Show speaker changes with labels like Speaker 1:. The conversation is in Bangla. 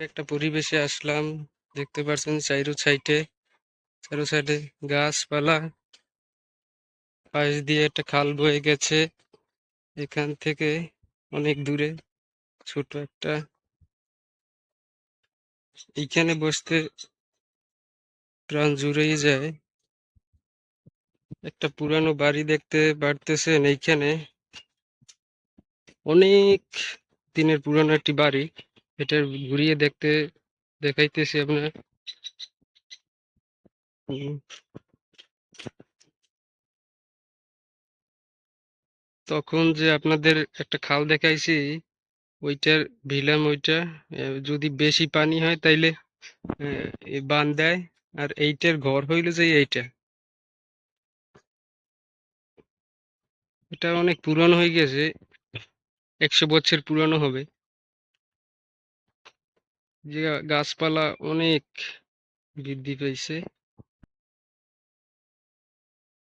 Speaker 1: একটা পরিবেশে আসলাম। দেখতে পাচ্ছেন চাইরো সাইডে, চারো সাইডে গাছপালা। পাশ দিয়ে একটা খাল বয়ে গেছে। এখান থেকে অনেক দূরে ছোট একটা এইখানে বসতে প্রাণ জুড়েই যায়। একটা পুরানো বাড়ি দেখতে পারতেছেন এইখানে। অনেক দিনের পুরানো একটি বাড়ি। এটা ঘুরিয়ে দেখতে দেখাইতেছি আপনার। তখন যে আপনাদের একটা খাল দেখাইছি ওইটার ভিলাম ওইটা যদি বেশি পানি হয় তাইলে বান দেয় আর এইটার ঘর হইল যে এইটা। এটা অনেক পুরানো হয়ে গেছে একশো বছর পুরানো হবে। যে গাছপালা অনেক বৃদ্ধি পেয়েছে।